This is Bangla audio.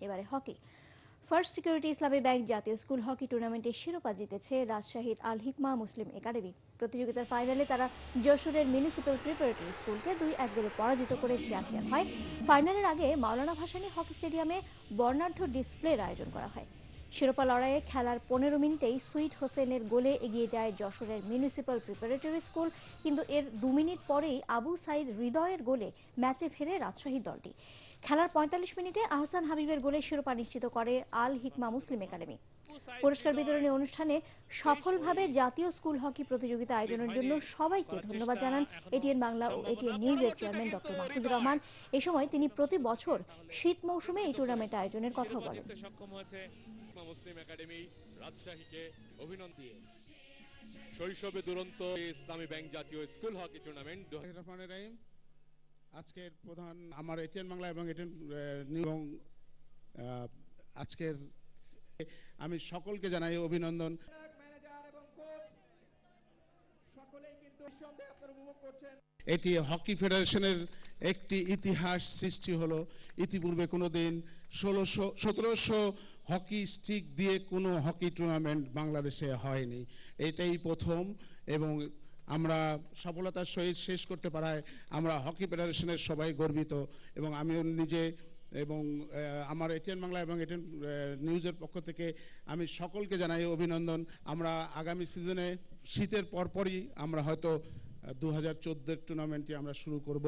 এবারে hockey. First security Islami bank জাতীয় স্কুল হকি টুর্নামেন্টে শিরোপা জিতেছে রাজশাহীর আল হিকমা মুসলিম একাডেমি। প্রতিযোগিতার ফাইনালে তারা যশোরের মিউনিসিপ্যাল প্রিপারেটরি স্কুলকে দুই এক গোলে পরাজিত করে চ্যাম্পিয়ন হয়। ফাইনালের আগে মাওলানা ভাসানী হকি স্টেডিয়ামে বর্ণাঢ্য ডিসপ্লের আয়োজন করা হয়। শিরোপা লড়াইয়ে খেলার পনেরো মিনিটেই সুইট হোসেনের গোলে এগিয়ে যায় যশোরের মিউনিসিপ্যাল প্রিপারেটরি স্কুল। কিন্তু এর দু মিনিট পরেই আবু সাইদ হৃদয়ের গোলে ম্যাচে ফেরে রাজশাহী দলটি। খেলার পঁয়তাল্লিশ মিনিটে আহসান হাবিবের গোলে শিরোপা নিশ্চিত করে আল হিকমা মুসলিম একাডেমি। পুরস্কার বিতরণী অনুষ্ঠানে সফলভাবে জাতীয় স্কুল হকি প্রতিযোগিতা আয়োজনের জন্য সবাইকে ধন্যবাদ জানান এটিএন বাংলা ও এটিএন নিউজের চেয়ারম্যান ডক্টর মাহফুজুর রহমান। এ সময় তিনি প্রতি বছর শীত মৌসুমে এই টুর্নামেন্ট আয়োজনের কথাও বলেন। মুসলিম একাডেমি রাজশাহীকে অভিনন্দন। দিয়ে শৈশবে দুরন্ত ইসলামী ব্যাংক জাতীয় স্কুল হকি টুর্নামেন্ট দু রহমান রহিম আজকের প্রধান আমার এটিএন বাংলা এবং এটিএন এবং আহ, আজকের আমি সকলকে জানাই অভিনন্দন। এটি হকি ফেডারেশনের একটি ইতিহাস সৃষ্টি হলো। ইতিপূর্বে কোনো দিন ষোলোশো, সতেরোশো হকি স্টিক দিয়ে কোনো হকি টুর্নামেন্ট বাংলাদেশে হয়নি। এটাই প্রথম এবং আমরা সফলতার সহিত শেষ করতে পারায় আমরা হকি ফেডারেশনের সবাই গর্বিত এবং আমিও নিজে এবং আমার এটিএন বাংলা এবং এটিএন নিউজের পক্ষ থেকে আমি সকলকে জানাই অভিনন্দন। আমরা আগামী সিজনে শীতের পরপরই আমরা হয়তো দু হাজার চোদ্দের টুর্নামেন্টটি আমরা শুরু করব।